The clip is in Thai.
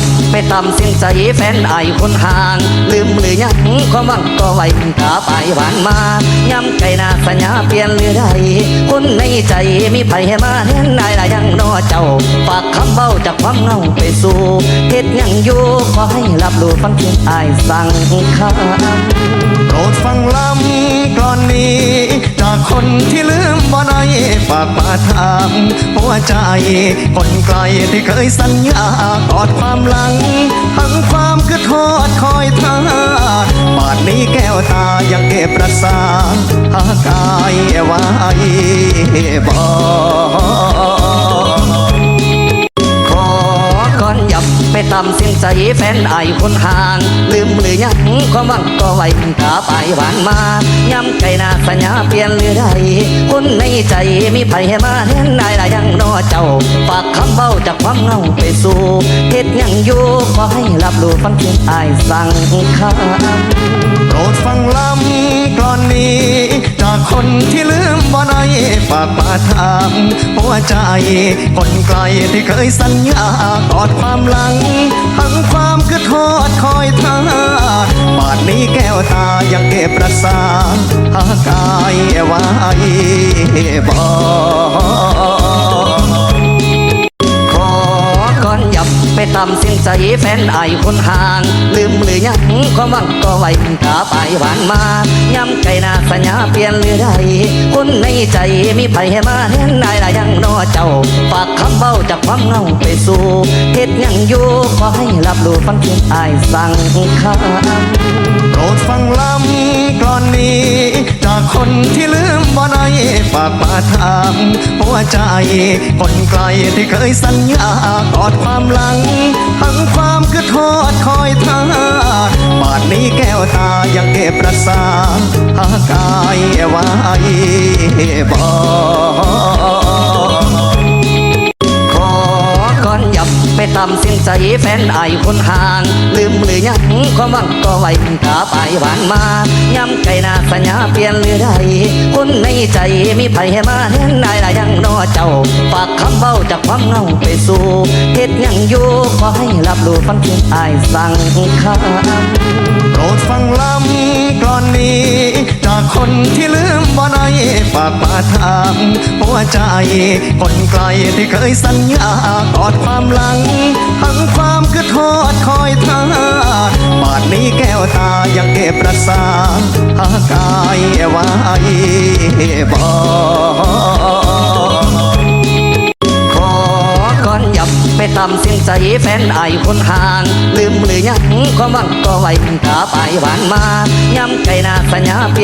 ับไปตามเสียงใจแฟนไอคนห่าง ลืมหรือยังความหวังก็ไว้กาไปผ่านมาย้ำไกลหน้าสัญญาเปลี่ยนหรือใดคนในใจมีไผให้มาเห็นได้ละยังรอเจ้า ฝากคำเบ้าจากความเหงาไปสู่เฮ็ดยังอยู่ขอให้รับรู้ฟังเพียงไอสั่งคำโปรดฟังลำกลอนนี้ จากคนที่ลื บ่ได้ฝากมาถามหัวใจ คนไกลที่เคยสัญญากอดความหลังทั้งความคือทอดคอยท่าป่านนี้แก้วตายังเก็บรักษาหากายไว้บ่ามเสียงใจแฟนไอคนห่าง ลืมหรือยังความหวังก็ไว้กาไปผ่านมาย้ำไกลหน้าสัญญาเปลี่ยนหรือใดคนในใจมีไผให้มาเห็นได้ละยังรอเจ้าฝากคำเบ้าจากความเหงาไปสู่เฮ็ดยังอยู่ขอให้รับรู้ฟังเพียงไอสั่งคำโปรดฟังลำกลอนนี้ จากคนที่ลืมบ่ได้ ฝากมาถามหัวใจ คนไกลที่เคยสัญญากอดความหลังทั้งความคือทอดคอยท่าป่านนี้แก้วตายังเก็บรักษาหากายไว้บ่ขอก่อนยับไปตามเสียงใจแฟนไอคนห่าง ลืม ยังความหวังก็ไว้กาไปผ่านมาย้ำไกลหน้าสัญญาเปลี่ยนหรือใดคนในใจมีไผให้มาเห็นได้ละยังรอเจ้าฝากคำเบ้าจากความเงาไปสู่เฮ็ดยังอยู่ขอให้รับรู้ฟังเพียงไอายสั่งคำโปรดฟังลำกลอนนี้ จากคนที่ลืมบ่ได้ฝากมาถามหัวใจคนไกลที่เคยสัญญากอดความหลัง ทั้งความคือทอดคอยท่าป่านนี้แก้วตายังเก็บรักษาหากายไว้บ่ขอก่อนหยับไปตามเสียงใจแฟนไอคนห่าง ลืมหรือยังความหวังก็ไว้กาไปผ่านมาย้ำไกนาสัญญาเปลี่ยนหรือใดคนในใจมีไผให้มาเห็นได้ละยัง ความเงาไปสู่เฮ็ดยังอยู่ขอให้รับรู้ฟังเพียงอายสั่งคำโปรดฟังลำกลอนนี้ จากคนที่ลืมบ่ได้ฝากมาถามหัวใจคนไกลที่เคยสัญญากอดความหลังทั้งความคือทอดคอยท่าป่านนี้แก้วตายังเก็บรักษาหากายไว้บ่ ทำเสียงใจแฟนไอคนห่าง ลืมหรือยังความหวังก็ไว้กาไปผ่านมาย้ำใจนาสัญญาเปลี่ยน